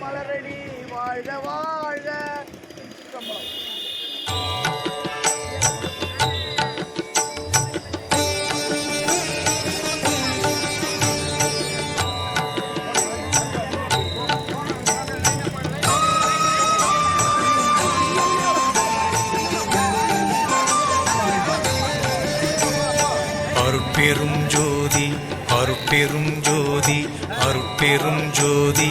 மலரடி வாழ்க வாழ்க சிற்றம்பலம். அருட்பெரும் ஜோதி அருட்பெரும் ஜோதி அருட்பெரும் ஜோதி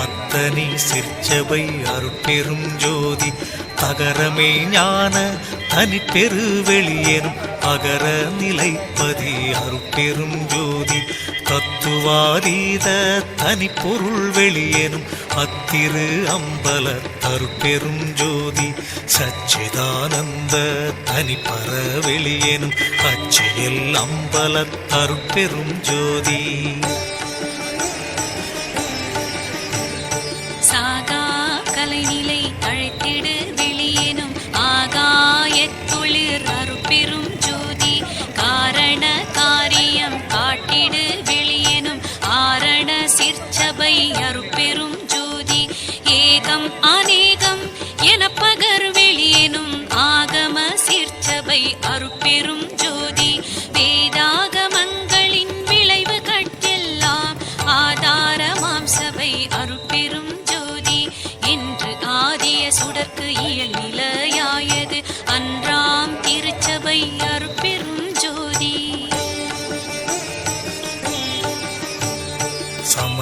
அத்தனை சிற்சபை அருட்பெரும் ஜோதி. தகரமே ஞான தனிப்பெரு வெளியெனும் அகர நிலைப்பதி அருட்பெரும் ஜோதி. தத்துவாதீத தனிப்பொருள் வெளியெனும் அத்திரு அம்பல தருப்பெரும் ஜோதி. சச்சிதானந்த தனிப்பர வெளியேனும் அச்சியில் அம்பல தருப்பெரும் ஜோதி.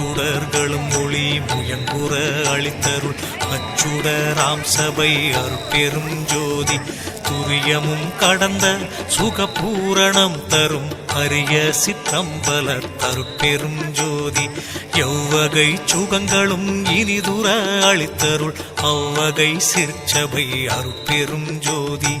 அச்சுடர்களும் முச்சுடர்களும் ஒளி முயங்குற அளித்தருள். அச்சுடராம் சபை அருட்பெரும் ஜோதி. துரியமும் கடந்த சுகபூரணம் தரும். அரிய சிற்றம்பலர் தருப்பெரும் ஜோதி. எவ்வகை சுகங்களும் இனிதுர அளித்தருள். அவ்வகை சிற்சபை அருட்பெரும் ஜோதி.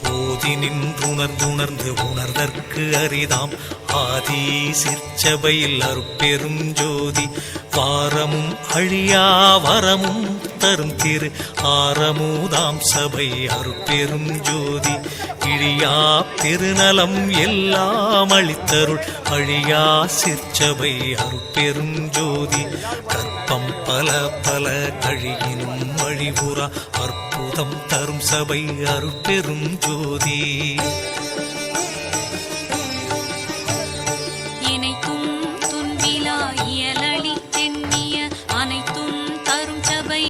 ஓதி நின்றுணர்ந்துணர்ந்து உணர்தற்கு அரிதாம். ஆதி சிற்சபையில் அருப்பெரும் ஜோதி. வாரமும் அழியா வரமும் தரும் திரு. ஆரமுதாம் சபை அருப்பெரும் ஜோதி. இழியா பெருநலம் எல்லாம் அளித்தருள் அழியா சிற்சபை அருப்பெரும் ஜோதி. கற்பம் பல பல கழியினும் அழிவுறா. வளம் தரும் சபை அருட்பெரும் ஜோதி.